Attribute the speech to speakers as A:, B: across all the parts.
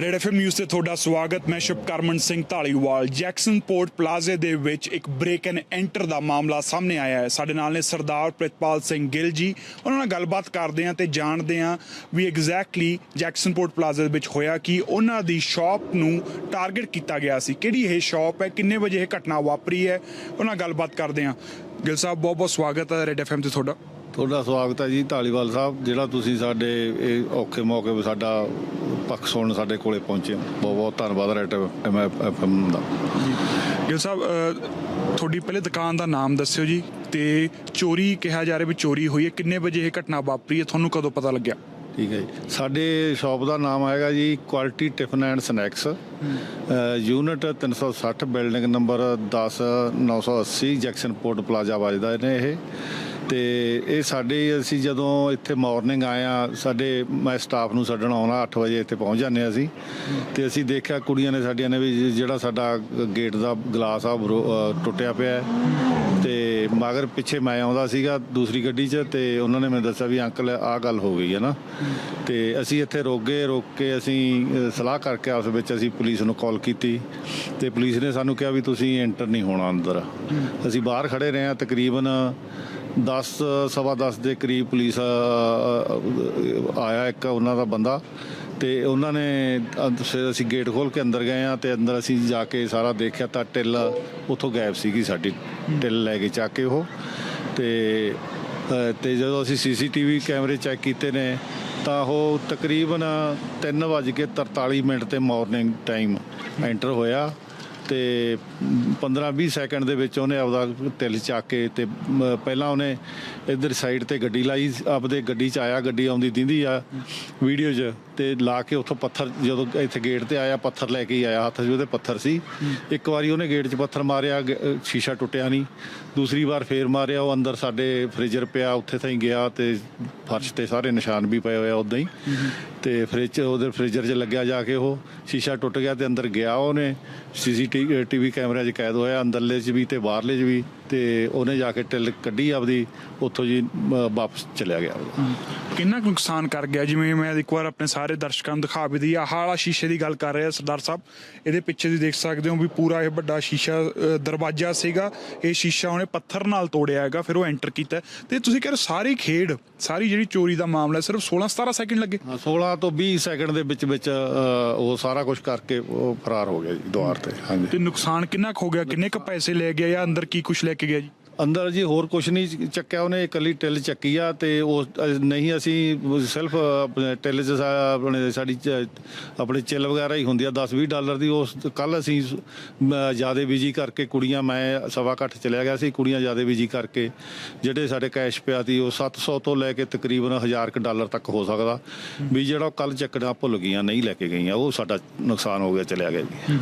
A: Raid FM news ਤੇ ਤੁਹਾਡਾ ਸਵਾਗਤ। ਮੈਂ ਸ਼ੁਭਕਰਮਨ ਸਿੰਘ ਢਾਲੀਵਾਲ ਜੈਕਸਨ ਪੋਰਟ ਪਲਾਜ਼ੇ ਦੇ ਵਿੱਚ ਇੱਕ ਬ੍ਰੇਕ ਐਂਡ ਐਂਟਰ ਦਾ ਮਾਮਲਾ ਸਾਹਮਣੇ ਆਇਆ ਹੈ। ਸਾਡੇ ਨਾਲ ਨੇ ਸਰਦਾਰ ਪ੍ਰਿਤਪਾਲ ਸਿੰਘ ਗਿੱਲ ਜੀ। ਉਹਨਾਂ ਨਾਲ ਗੱਲਬਾਤ ਕਰਦੇ ਹਾਂ ਤੇ ਜਾਣਦੇ ਹਾਂ ਵੀ ਐਗਜ਼ੈਕਟਲੀ ਜੈਕਸਨ ਪੋਰਟ ਪਲਾਜ਼ੇ ਦੇ ਵਿੱਚ ਹੋਇਆ ਕਿ। ਉਹਨਾਂ ਦੀ ਸ਼ਾਪ ਨੂੰ ਟਾਰਗੇਟ ਕੀਤਾ ਗਿਆ ਸੀ। ਕਿਹੜੀ ਇਹ ਸ਼ਾਪ ਹੈ? ਕਿੰਨੇ ਵਜੇ ਇਹ ਘਟਨਾ ਵਾਪਰੀ ਹੈ? ਉਹਨਾਂ ਨਾਲ ਗੱਲਬਾਤ ਕਰਦੇ ਹਾਂ। ਗਿੱਲ ਸਾਹਿਬ ਬਹੁਤ ਬਹੁਤ ਸਵਾਗਤ ਹੈ ਰੇਡ ਐਫਐਮ ਤੇ ਤੁਹਾਡਾ।
B: ਤੁਹਾਡਾ ਸਵਾਗਤ ਹੈ ਜੀ ਢਾਲੀਵਾਲ ਸਾਹਿਬ ਜਿਹੜਾ ਤੁਸੀਂ ਸਾਡੇ ਇਹ ਔਖੇ ਮੌਕੇ 'ਤੇ ਸਾਡਾ ਪੱਖ ਸੁਣਨ ਸਾਡੇ ਕੋਲੇ ਪਹੁੰਚੇ। ਬਹੁਤ ਬਹੁਤ ਧੰਨਵਾਦ ਰੈਟ ਐਫਐਮ ਦਾ।
A: ਗਿੱਲ ਸਾਹਿਬ ਤੁਹਾਡੀ ਪਹਿਲੇ ਦੁਕਾਨ ਦਾ ਨਾਮ ਦੱਸਿਓ ਜੀ ਤੇ ਚੋਰੀ ਕਿਹਾ ਜਾ ਰਿਹਾ ਵੀ ਚੋਰੀ ਹੋਈ ਹੈ ਕਿੰਨੇ ਵਜੇ ਇਹ ਘਟਨਾ ਵਾਪਰੀ ਹੈ ਤੁਹਾਨੂੰ ਕਦੋਂ ਪਤਾ ਲੱਗਿਆ?
B: ਠੀਕ ਹੈ ਜੀ। ਸਾਡੇ ਸ਼ਾਪ ਦਾ ਨਾਮ ਹੈਗਾ ਜੀ quality tiffin and snacks. Unit 360 building number 10 980 Jackson Port Plaza ਵੱਜਦਾ ਨੇ ਇਹ। ਤੇ ਇਹ ਸਾਡੇ ਅਸੀਂ ਜਦੋਂ ਇੱਥੇ ਮਾਰਨਿੰਗ ਆਏ ਆ ਸਾਡੇ ਮੈਂ ਸਟਾਫ ਨੂੰ ਛੱਡਣ ਆਉਣਾ 8 ਵਜੇ ਇੱਥੇ ਪਹੁੰਚ ਜਾਂਦੇ ਹਾਂ ਅਸੀਂ। ਤੇ ਅਸੀਂ ਦੇਖਿਆ ਕੁੜੀਆਂ ਨੇ ਸਾਡੀਆਂ ਨੇ ਵੀ ਜਿਹੜਾ ਸਾਡਾ ਗੇਟ ਦਾ ਗਲਾਸ ਆ ਟੁੱਟਿਆ ਪਿਆ ਹੈ। ਤੇ ਮਗਰ ਪਿੱਛੇ ਮੈਂ ਆਉਂਦਾ ਸੀਗਾ ਦੂਸਰੀ ਗੱਡੀ 'ਚ ਤੇ ਉਹਨਾਂ ਨੇ ਮੈਨੂੰ ਦੱਸਿਆ ਵੀ ਅੰਕਲ ਆਹ ਗੱਲ ਹੋ ਗਈ ਹੈ ਨਾ। ਤੇ ਅਸੀਂ ਇੱਥੇ ਰੁਕ ਗਏ, ਰੁਕ ਕੇ ਅਸੀਂ ਸਲਾਹ ਕਰਕੇ ਆਪਸ ਵਿੱਚ ਅਸੀਂ ਪੁਲਿਸ ਨੂੰ ਕਾਲ ਕੀਤੀ। ਤੇ ਪੁਲਿਸ ਨੇ ਸਾਨੂੰ ਕਿਹਾ ਵੀ ਤੁਸੀਂ ਐਂਟਰ ਨਹੀਂ ਹੋਣਾ ਅੰਦਰ। ਅਸੀਂ ਬਾਹਰ ਖੜੇ ਰਹੇ ਹਾਂ, ਤਕਰੀਬਨ 10 ਸਵਾ 10 ਦੇ ਕਰੀਬ ਪੁਲਿਸ ਆਇਆ ਇੱਕ ਉਹਨਾਂ ਦਾ ਬੰਦਾ ਤੇ ਉਹਨਾਂ ਨੇ ਫਿਰ ਅਸੀਂ ਗੇਟ ਖੋਲ ਕੇ ਅੰਦਰ ਗਏ ਆ ਤੇ ਅੰਦਰ ਅਸੀਂ ਜਾ ਕੇ ਸਾਰਾ ਦੇਖਿਆ ਤਾਂ ਟਿੱਲ ਉੱਥੋਂ ਗਾਇਬ ਸੀਗੀ ਸਾਡੀ ਟਿੱਲ ਲੈ ਕੇ ਚੱਕ ਕੇ ਉਹ ਤੇ ਅਹ, ਤੇ ਜਦੋਂ ਅਸੀਂ ਸੀਸੀਟੀਵੀ ਕੈਮਰੇ ਚੈੱਕ ਕੀਤੇ ਨੇ ਤਾਂ ਉਹ ਤਕਰੀਬਨ 3:43 ਮਿੰਟ ਤੇ ਮਾਰਨਿੰਗ ਟਾਈਮ ਐਂਟਰ ਹੋਇਆ ਤੇ 15-20 ਸੈਕਿੰਡ ਦੇ ਵਿੱਚ ਉਹਨੇ ਆਪਦਾ ਤਿਲ ਚੱਕ ਕੇ ਤੇ ਪਹਿਲਾਂ ਉਹਨੇ ਇਧਰ ਸਾਈਡ ਤੇ ਗੱਡੀ ਲਾਈ, ਆਪਦੇ ਗੱਡੀ 'ਚ ਆਇਆ, ਗੱਡੀ ਆਉਂਦੀ ਦਿੰਦੀ ਆ, ਵੀਡੀਓ 'ਚ। ਤੇ ਲਾ ਕੇ ਉੱਥੋਂ ਪੱਥਰ ਜਦੋਂ ਇੱਥੇ ਗੇਟ ਤੇ ਆਇਆ ਪੱਥਰ ਲੈ ਕੇ ਹੀ ਆਇਆ ਹੱਥ 'ਚ ਉਹਦੇ ਪੱਥਰ ਸੀ। ਇੱਕ ਵਾਰੀ ਉਹਨੇ ਗੇਟ 'ਚ ਪੱਥਰ ਮਾਰਿਆ ਗ- ਅ, ਸ਼ੀਸ਼ਾ ਟੁੱਟਿਆ ਨਹੀਂ। ਦੂਸਰੀ ਵਾਰ ਫੇਰ ਮਾਰਿਆ ਉਹ ਅੰਦਰ ਸਾਡੇ ਫ੍ਰੀਜ਼ਰ ਪਿਆ ਉੱਥੇ ਤਾਈਂ ਗਿਆ ਤੇ ਫਰਸ਼ ਤੇ ਸਾਰੇ ਨਿਸ਼ਾਨ ਵੀ ਪਏ ਹੋਏ ਆ ਉਦਾਂ ਹੀ। ਤੇ ਫ੍ਰਿਜ 'ਚ ਉਹਦੇ ਫ੍ਰੀਜ਼ਰ 'ਚ ਲੱਗਿਆ ਜਾ ਕੇ ਉਹ ਸ਼ੀਸ਼ਾ ਟੁੱਟ ਗਿਆ ਤੇ ਅੰਦਰ ਗਿਆ ਉਹਨੇ। ਸੀਸੀਟੀਵੀ ਕੈਮਰਿਆਂ 'ਚ ਕੈਦ ਹੋਇਆ ਅੰਦਰਲੇ 'ਚ ਵੀ ਤੇ ਬਾਹਰਲੇ 'ਚ ਵੀ। ਤੇ ਉਹਨੇ ਜਾ ਕੇ ਟਿਲ ਕੱਢੀ ਆਪਦੀ ਉੱਥੋਂ ਜੀ ਵਾਪਸ ਚਲਿਆ ਗਿਆ।
A: ਕਿੰਨਾ ਕੁ ਨੁਕਸਾਨ ਕਰ ਗਿਆ? ਜਿਵੇਂ ਮੈਂ ਇੱਕ ਵਾਰ ਆਪਣੇ ਸਾਰੇ ਦਰਸ਼ਕਾਂ ਨੂੰ ਦਿਖਾ ਵੀ ਦਈ ਆਹ ਵਾਲਾ ਸ਼ੀਸ਼ੇ ਦੀ ਗੱਲ ਕਰ ਰਿਹਾ ਸਰਦਾਰ ਸਾਹਿਬ। ਇਹਦੇ ਪਿੱਛੇ ਤੁਸੀਂ ਦੇਖ ਸਕਦੇ ਹੋ ਵੀ ਪੂਰਾ ਇਹ ਵੱਡਾ ਸ਼ੀਸ਼ਾ ਦਰਵਾਜ਼ਾ ਸੀਗਾ। ਇਹ ਸ਼ੀਸ਼ਾ ਉਹਨੇ ਪੱਥਰ ਨਾਲ ਤੋੜਿਆ ਹੈਗਾ ਫਿਰ ਉਹ ਐਂਟਰ ਕੀਤਾ। ਤੇ ਤੁਸੀਂ ਕਹਿ ਰਹੇ ਹੋ ਸਾਰੀ ਖੇਡ ਸਾਰੀ ਜਿਹੜੀ ਚੋਰੀ ਦਾ ਮਾਮਲਾ ਸਿਰਫ 16 17 ਸੈਕਿੰਡ ਲੱਗੇ?
B: ਹਾਂ, 16 ਤੋਂ 20 ਸੈਕਿੰਡ ਦੇ ਵਿੱਚ ਵਿੱਚ ਉਹ ਸਾਰਾ ਕੁਝ ਕਰਕੇ ਉਹ ਫਰਾਰ ਹੋ ਗਿਆ ਜੀ ਦੁਆਰ ਤੇ। ਹਾਂਜੀ।
A: ਤੇ ਨੁਕਸਾਨ ਕਿੰਨਾ ਕੁ ਹੋ ਗਿਆ? ਕਿੰਨੇ ਕ ਪੈਸੇ ਲੈ ਗਿਆ ਜਾਂ ਅੰਦਰ ਕੀ ਕੁਝ ਲੈ ਕੇ ਗਿਆ ਜੀ
B: ਅੰਦਰ ਜੀ ਹੋਰ ਕੁਝ ਨਹੀਂ ਚੱਕਿਆ, ਉਹਨੇ ਇਕੱਲੀ ਟਿਲ ਚੱਕੀ ਆ ਤੇ ਉਹ ਨਹੀਂ ਅਸੀਂ ਸਿਰਫ ਆਪਣੇ ਟਿਲ 'ਚ ਆਪਣੇ ਸਾਡੀ ਚ- ਆਪਣੇ ਚਿੱਲ ਵਗੈਰਾ ਹੀ ਹੁੰਦੀ ਆ 10 20 ਡਾਲਰ ਦੀ, ਉਸ ਕੱਲ ਅਸੀਂ ਜ਼ਿਆਦਾ ਬਿਜ਼ੀ ਕਰਕੇ ਕੁੜੀਆਂ, ਮੈਂ ਸਵਾ ਘੱਟ ਚਲਿਆ ਗਿਆ ਸੀ, ਕੁੜੀਆਂ ਜ਼ਿਆਦਾ ਬਿਜ਼ੀ ਕਰਕੇ, ਜਿਹੜੇ ਸਾਡੇ ਕੈਸ਼ ਪਿਆ ਸੀ, ਉਹ 700 ਤੋਂ ਲੈ ਕੇ ਤਕਰੀਬਨ 1000 ਕ ਡਾਲਰ ਤੱਕ ਹੋ ਸਕਦਾ, ਵੀ ਜਿਹੜਾ ਕੱਲ ਚੱਕਣਾ ਭੁੱਲ ਗਈਆਂ, ਨਹੀਂ ਲੈ ਕੇ ਗਈਆਂ, ਉਹ ਸਾਡਾ ਨੁਕਸਾਨ ਹੋ ਗਿਆ, ਚਲਿਆ ਗਿਆ ਜੀ।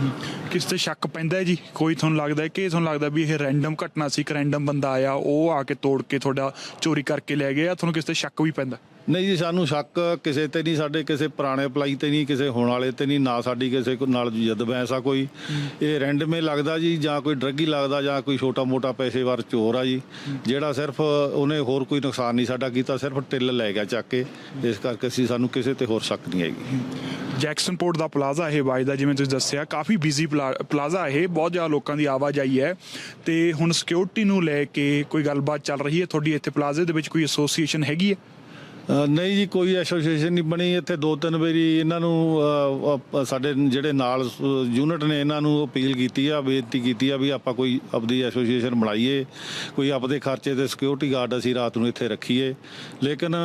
A: ਕਿਸ ਤੇ ਸ਼ੱਕ ਪੈਂਦਾ ਜੀ? ਕੋਈ ਤੁਹਾਨੂੰ ਲੱਗਦਾ ਕਿ ਤੁਹਾਨੂੰ ਲੱਗਦਾ ਵੀ ਇਹ ਰੈਂਡਮ ਘਟਨਾ ਸੀ ਕਿ ਰੈਂਡਮ ਬੰਦਾ ਆਇਆ ਉਹ ਆ ਕੇ ਤੋੜ ਕੇ ਤੁਹਾਡਾ ਚੋਰੀ ਕਰਕੇ ਲੈ ਗਿਆ ਤੁਹਾਨੂੰ ਕਿਸ ਤੇ ਸ਼ੱਕ ਵੀ ਪੈਂਦਾ?
B: ਨਹੀਂ ਜੀ ਸਾਨੂੰ ਸ਼ੱਕ ਕਿਸੇ ਤੇ ਨਹੀਂ ਸਾਡੇ ਕਿਸੇ ਪੁਰਾਣੇ ਅਪਲਾਈ ਤੇ ਨਹੀਂ ਕਿਸੇ ਹੋਣ ਵਾਲੇ ਤੇ ਨਹੀਂ ਨਾ ਸਾਡੀ ਕਿਸੇ ਨਾਲ ਜਦ ਬੈਸਾ ਕੋਈ। ਇਹ ਰੈਂਡਮੇ ਲੱਗਦਾ ਜੀ ਜਾਂ ਕੋਈ ਡਰੱਗੀ ਲੱਗਦਾ ਜਾਂ ਕੋਈ ਛੋਟਾ ਮੋਟਾ ਪੈਸੇਵਾਰ ਚੋਰ ਆ ਜੀ। ਜਿਹੜਾ ਸਿਰਫ ਉਹਨੇ ਹੋਰ ਕੋਈ ਨੁਕਸਾਨ ਨਹੀਂ ਸਾਡਾ ਕੀਤਾ ਸਿਰਫ ਟਿੱਲ ਲੈ ਗਿਆ ਚੱਕ ਕੇ। ਇਸ ਕਰਕੇ ਅਸੀਂ ਸਾਨੂੰ ਕਿਸੇ ਤੇ ਹੋਰ ਸ਼ੱਕ ਨਹੀਂ ਹੈਗੀ।
A: ਜੈਕਸਨਪੋਰਟ ਦਾ ਪਲਾਜ਼ਾ ਇਹ ਵਾਜ ਦਾ, ਜਿਵੇਂ ਤੁਸੀਂ ਦੱਸਿਆ, ਕਾਫੀ ਬਿਜ਼ੀ ਪਲਾਜ਼ਾ ਇਹ, ਬਹੁਤ ਜ਼ਿਆਦਾ ਲੋਕਾਂ ਦੀ ਆਵਾਜਾਈ ਹੈ। ਤੇ ਹੁਣ ਸਿਕਿਉਰਿਟੀ ਨੂੰ ਲੈ ਕੇ ਕੋਈ ਗੱਲਬਾਤ ਚੱਲ ਰਹੀ ਹੈ? ਤੁਹਾਡੀ ਇੱਥੇ ਪਲਾਜ਼ੇ ਦੇ ਵਿੱਚ ਕੋਈ ਐਸੋਸੀਏਸ਼ਨ ਹੈਗੀ ਹੈ?
B: ਨਹੀਂ ਜੀ ਕੋਈ ਐਸੋਸੀਏਸ਼ਨ ਨਹੀਂ ਬਣੀ। ਇੱਥੇ ਦੋ ਤਿੰਨ ਵਾਰੀ ਇਹਨਾਂ ਨੂੰ ਸਾਡੇ ਜਿਹੜੇ ਨਾਲ ਯੂਨਿਟ ਨੇ ਇਹਨਾਂ ਨੂੰ ਅਪੀਲ ਕੀਤੀ ਆ ਬੇਨਤੀ ਕੀਤੀ ਆ ਵੀ ਆਪਾਂ ਕੋਈ ਆਪਦੀ ਐਸੋਸੀਏਸ਼ਨ ਬਣਾਈਏ। ਕੋਈ ਆਪਦੇ ਖਰਚੇ ਤੇ ਸਿਕਿਉਰਿਟੀ ਗਾਰਡ ਅਸੀਂ ਰਾਤ ਨੂੰ ਇੱਥੇ ਰੱਖੀਏ। ਲੇਕਿਨ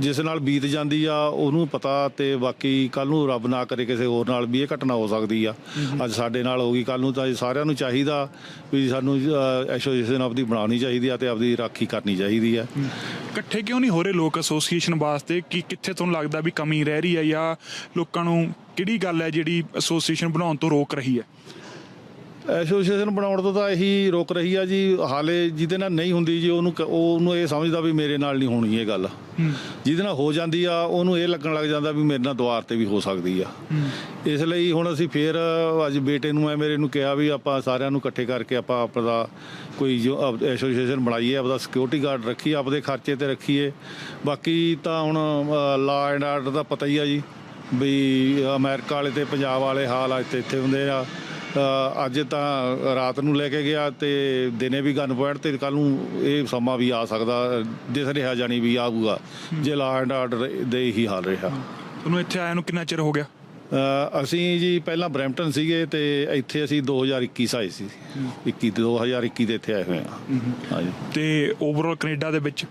B: ਜਿਸ ਨਾਲ ਬੀਤ ਜਾਂਦੀ ਆ ਉਹਨੂੰ ਪਤਾ ਤੇ ਬਾਕੀ ਕੱਲ ਨੂੰ ਰੱਬ ਨਾ ਕਰੇ ਕਿਸੇ ਹੋਰ ਨਾਲ ਵੀ ਇਹ ਘਟਨਾ ਹੋ ਸਕਦੀ ਆ। ਅੱਜ ਸਾਡੇ ਨਾਲ ਹੋ ਗਈ ਕੱਲ ਨੂੰ ਤਾਂ ਸਾਰਿਆਂ ਨੂੰ ਚਾਹੀਦਾ ਵੀ ਸਾਨੂੰ ਐਸੋਸੀਏਸ਼ਨ ਆਪਦੀ ਬਣਾਉਣੀ ਚਾਹੀਦੀ ਆ ਤੇ ਆਪਦੀ ਰਾਖੀ ਕਰਨੀ ਚਾਹੀਦੀ ਆ।
A: ਇਕੱਠੇ ਕਿਉਂ ਨਹੀਂ ਹੋ ਰਹੇ ਲੋਕ? ਲੋਕ ਐਸੋਸੀਏਸ਼ਨ ਵਾਸਤੇ ਕਿ ਕਿੱਥੇ ਤੁਹਾਨੂੰ ਲੱਗਦਾ ਵੀ ਕਮੀ ਰਹਿ ਰਹੀ ਹੈ ਜਾਂ ਲੋਕਾਂ ਨੂੰ ਕਿਹੜੀ ਗੱਲ ਹੈ ਜਿਹੜੀ ਐਸੋਸੀਏਸ਼ਨ ਬਣਾਉਣ ਤੋਂ ਰੋਕ ਰਹੀ ਹੈ?
B: ਐਸੋਸੀਏਸ਼ਨ ਬਣਾਉਣ ਤੋਂ ਤਾਂ ਇਹੀ ਰੋਕ ਰਹੀ ਆ ਜੀ। ਹਾਲੇ ਜਿਹਦੇ ਨਾਲ ਨਹੀਂ ਹੁੰਦੀ ਜੀ ਉਹਨੂੰ ਕ- ਉਹ- ਉਹਨੂੰ ਇਹ ਸਮਝਦਾ ਵੀ ਮੇਰੇ ਨਾਲ ਨਹੀਂ ਹੋਣੀ ਇਹ ਗੱਲ। ਜਿਹਦੇ ਨਾਲ ਹੋ ਜਾਂਦੀ ਆ ਉਹਨੂੰ ਇਹ ਲੱਗਣ ਲੱਗ ਜਾਂਦਾ ਵੀ ਮੇਰੇ ਨਾਲ ਦੁਆਰ ਤੇ ਵੀ ਹੋ ਸਕਦੀ ਆ। ਇਸ ਲਈ ਹੁਣ ਅਸੀਂ ਫੇਰ ਅੱਜ ਬੇਟੇ ਨੂੰ ਐ ਮੇਰੇ ਨੂੰ ਕਿਹਾ ਵੀ ਆਪਾਂ ਸਾਰਿਆਂ ਨੂੰ ਇਕੱਠੇ ਕਰਕੇ ਆਪਾਂ ਆਪਦਾ ਕੋਈ ਜੋ ਐਸੋਸੀਏਸ਼ਨ ਬਣਾਈਏ ਆਪਦਾ ਸਿਕਿਉਰਿਟੀ ਗਾਰਡ ਰੱਖੀਏ ਆਪਦੇ ਖਰਚੇ ਤੇ ਰੱਖੀਏ। ਬਾਕੀ ਤਾਂ ਹੁਣ ਲਾ ਐਂਡ ਆਰਡਰ ਦਾ ਪਤਾ ਹੀ ਆ ਜੀ ਵੀ ਅਮਰੀਕਾ ਵਾਲੇ ਤੇ ਪੰਜਾਬ ਵਾਲੇ ਹਾਲ ਅੱਜ ਤੇ ਇੱਥੇ ਹੁੰਦੇ ਆ। ਅੱਜ ਤਾਂ ਰਾਤ ਨੂੰ ਲੈ ਕੇ ਗਿਆ ਤੇ ਦਿਨੇ ਵੀ ਗਨ ਪੁਆਇੰਟ ਤੇ ਕੱਲ ਨੂੰ ਇਹ ਸਮਾਂ ਵੀ ਆ ਸਕਦਾ ਦਿਸ ਰਿਹਾ ਜਾਣੀ ਵੀ ਆਊਗਾ। ਜੇ ਲਾ ਐਂਡ ਆਰਡਰ ਦੇ ਹੀ ਹਾਲ ਰਿਹਾ।
A: ਤੁਹਾਨੂੰ ਇੱਥੇ ਆਇਆ ਨੂੰ ਕਿੰਨਾ ਚਿਰ ਹੋ ਗਿਆ?
B: ਅਸੀਂ ਜੀ ਪਹਿਲਾਂ ਬਰੈਂਪਟਨ ਸੀਗੇ ਤੇ ਇੱਥੇ ਅਸੀਂ 2021 ਚ ਆਏ ਸੀ। 21 2021 ਦੇ ਇੱਥੇ ਆਏ ਹੋਏ ਆ
A: ਤੇ ਓਵਰਆਲ ਕੈਨੇਡਾ ਦੇ ਵਿੱਚ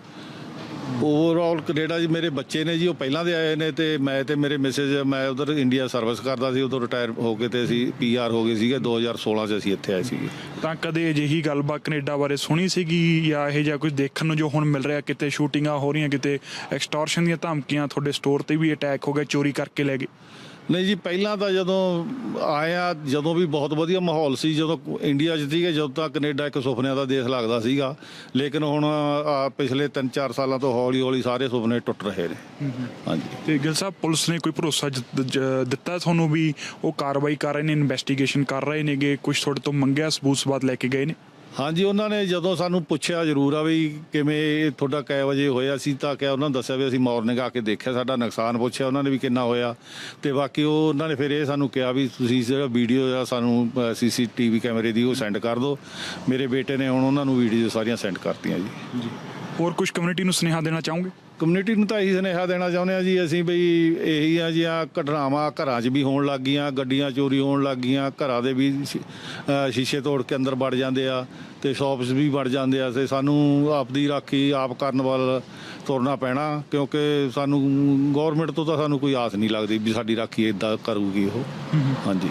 B: ਓਵਰਆਲ ਕੈਨੇਡਾ ਜੀ ਮੇਰੇ ਬੱਚੇ ਨੇ ਜੀ, ਉਹ ਪਹਿਲਾਂ ਦੇ ਆਏ ਨੇ ਤੇ ਮੈਂ ਤੇ ਮੇਰੇ ਮਿਸਿਸ ਮੈਂ ਉਧਰ ਇੰਡੀਆ ਸਰਵਿਸ ਕਰਦਾ ਸੀ ਉਦੋਂ ਰਿਟਾਇਰ ਹੋ ਕੇ ਤੇ ਅਸੀਂ ਪੀਆਰ ਹੋ ਗਏ ਸੀਗੇ 2016 ਚ ਅਸੀਂ ਇੱਥੇ ਆਏ ਸੀਗੇ।
A: ਤਾਂ ਕਦੇ ਅਜਿਹੀ ਗੱਲਬਾਤ ਕੈਨੇਡਾ ਬਾਰੇ ਸੁਣੀ ਸੀਗੀ ਜਾਂ ਇਹ ਜਿਹਾ ਕੁਝ ਦੇਖਣ ਨੂੰ ਜੋ ਹੁਣ ਮਿਲ ਰਿਹਾ, ਕਿਤੇ ਸ਼ੂਟਿੰਗਾਂ ਹੋ ਰਹੀਆਂ, ਕਿਤੇ ਐਕਸਟੋਰਸ਼ਨ ਦੀਆਂ ਧਮਕੀਆਂ ਤੁਹਾਡੇ ਸਟੋਰ ਤੇ ਵੀ ਅਟੈਕ ਹੋ ਗਿਆ ਚੋਰੀ ਕਰਕੇ ਲੈ ਗਏ?
B: ਨਹੀਂ ਜੀ ਪਹਿਲਾਂ ਤਾਂ ਜਦੋਂ ਆਇਆ ਜਦੋਂ ਵੀ ਬਹੁਤ ਵਧੀਆ ਮਾਹੌਲ ਸੀ ਜਦੋਂ ਇੰਡੀਆ 'ਚ ਸੀਗੇ ਜਦੋਂ ਤੱਕ ਕੈਨੇਡਾ ਇੱਕ ਸੁਪਨਿਆਂ ਦਾ ਦੇਸ਼ ਲੱਗਦਾ ਸੀਗਾ। ਲੇਕਿਨ ਹੁਣ ਪਿਛਲੇ 3-4 ਸਾਲਾਂ ਤੋਂ ਹੌਲੀ ਹੌਲੀ ਸਾਰੇ ਸੁਪਨੇ ਟੁੱਟ ਰਹੇ ਨੇ। ਹਾਂਜੀ।
A: ਤੇ ਗਿਲ ਸਾਹਿਬ ਪੁਲਿਸ ਨੇ ਕੋਈ ਭਰੋਸਾ ਦਿੱਤਾ ਤੁਹਾਨੂੰ ਵੀ ਉਹ ਕਾਰਵਾਈ ਕਰ ਰਹੇ ਨੇ ਇਨਵੈਸਟੀਗੇਸ਼ਨ ਕਰ ਰਹੇ ਨੇਗੇ ਕੁਝ ਤੁਹਾਡੇ ਤੋਂ ਮੰਗਿਆ ਸਬੂਤ ਸਬਾਤ ਲੈ ਕੇ ਗਏ ਨੇ?
B: ਹਾਂਜੀ, ਉਹਨਾਂ ਨੇ ਜਦੋਂ ਸਾਨੂੰ ਪੁੱਛਿਆ ਜ਼ਰੂਰ ਆ ਵੀ ਕਿਵੇਂ ਇਹ ਤੁਹਾਡਾ ਕੈ ਵਜੇ ਹੋਇਆ ਸੀ, ਤਾਂ ਕਿਹਾ ਉਹਨਾਂ ਨੇ ਦੱਸਿਆ ਵੀ ਅਸੀਂ ਮਾਰਨਿੰਗ ਆ ਕੇ ਦੇਖਿਆ, ਸਾਡਾ ਨੁਕਸਾਨ ਪੁੱਛਿਆ ਉਹਨਾਂ ਨੇ ਵੀ ਕਿੰਨਾ ਹੋਇਆ। ਤੇ ਬਾਕੀ ਉਹ, ਉਹਨਾਂ ਨੇ ਫਿਰ ਇਹ ਸਾਨੂੰ ਕਿਹਾ ਵੀ ਤੁਸੀਂ ਜਿਹੜਾ ਵੀਡੀਓ ਆ ਸਾਨੂੰ ਸੀਸੀਟੀਵੀ ਕੈਮਰੇ ਦੀ ਉਹ ਸੈਂਡ ਕਰ ਦਿਓ। ਮੇਰੇ ਬੇਟੇ ਨੇ ਹੁਣ ਉਹਨਾਂ ਨੂੰ ਵੀਡੀਓ ਸਾਰੀਆਂ ਸੈਂਡ ਕਰਤੀਆਂ ਜੀ।
A: ਹੋਰ ਕੁਝ ਕਮਿਊਨਿਟੀ ਨੂੰ ਸੁਨੇਹਾ ਦੇਣਾ ਚਾਹੋਗੇ?
B: ਕਮਿਊਨਿਟੀ ਨੂੰ ਤਾਂ ਇਹੀ ਸੁਨੇਹਾ ਦੇਣਾ ਚਾਹੁੰਦੇ ਆ ਜੀ, ਅਸੀਂ ਬਈ ਇਹੀ ਆ ਜੀ ਆ ਘਟਨਾਵਾਂ ਘਰਾਂ 'ਚ ਵੀ ਹੋਣ ਲੱਗ ਗਈਆਂ, ਗੱਡੀਆਂ ਚੋਰੀ ਹੋਣ ਲੱਗ ਗਈਆਂ, ਘਰਾਂ ਦੇ ਵੀ ਸ਼ੀਸ਼ੇ ਤੋੜ ਕੇ ਅੰਦਰ ਵੜ ਜਾਂਦੇ ਆ ਤੇ ਸ਼ਾਪਸ ਵੀ ਵੜ ਜਾਂਦੇ ਆ, ਤੇ ਸਾਨੂੰ ਆਪਦੀ ਰਾਖੀ ਆਪ ਕਰਨ ਵੱਲ ਤੁਰਨਾ ਪੈਣਾ, ਕਿਉਂਕਿ ਸਾਨੂੰ ਗਵਰਨਮੈਂਟ ਤੋਂ ਤਾਂ ਸਾਨੂੰ ਕੋਈ ਆਸ ਨਹੀਂ ਲੱਗਦੀ ਵੀ ਸਾਡੀ ਰਾਖੀ ਇਦਾਂ ਕਰੂਗੀ ਉਹ। ਹਾਂਜੀ।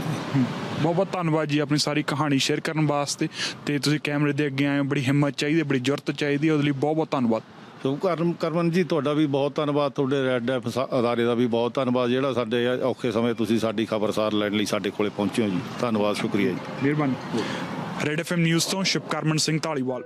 A: ਬਹੁਤ ਬਹੁਤ ਧੰਨਵਾਦ ਜੀ ਆਪਣੀ ਸਾਰੀ ਕਹਾਣੀ ਸ਼ੇਅਰ ਕਰਨ ਵਾਸਤੇ, ਤੇ ਤੁਸੀਂ ਕੈਮਰੇ ਦੇ ਅੱਗੇ ਆਏ ਹੋ, ਬੜੀ ਹਿੰਮਤ ਚਾਹੀਦੀ ਹੈ ਬੜੀ ਜੁਰਤ ਚਾਹੀਦੀ ਹੈ ਉਹਦੇ ਲਈ ਬਹੁਤ ਬਹੁਤ ਧੰਨਵਾਦ।
B: ਸੋ ਕਰਮ ਕਰਮਨ ਜੀ ਤੁਹਾਡਾ ਵੀ ਬਹੁਤ ਧੰਨਵਾਦ ਤੁਹਾਡੇ ਰੈੱਡ ਐਫ ਅਦਾਰੇ ਦਾ ਵੀ ਬਹੁਤ ਧੰਨਵਾਦ ਜਿਹੜਾ ਸਾਡੇ ਔਖੇ ਸਮੇਂ ਤੁਸੀਂ ਸਾਡੀ ਖਬਰਸਾਰ ਲੈਣ ਲਈ ਸਾਡੇ ਕੋਲੇ ਪਹੁੰਚੇ ਹੋ ਜੀ। ਧੰਨਵਾਦ ਸ਼ੁਕਰੀਆ ਜੀ।
A: ਮਿਹਰਬਾਨੀ। ਰੈਡ ਐਫਐਮ ਨਿਊਜ਼ ਤੋਂ ਸ਼ਿਵਕਰਮਨ ਸਿੰਘ ਢਾਲੀਵਾਲ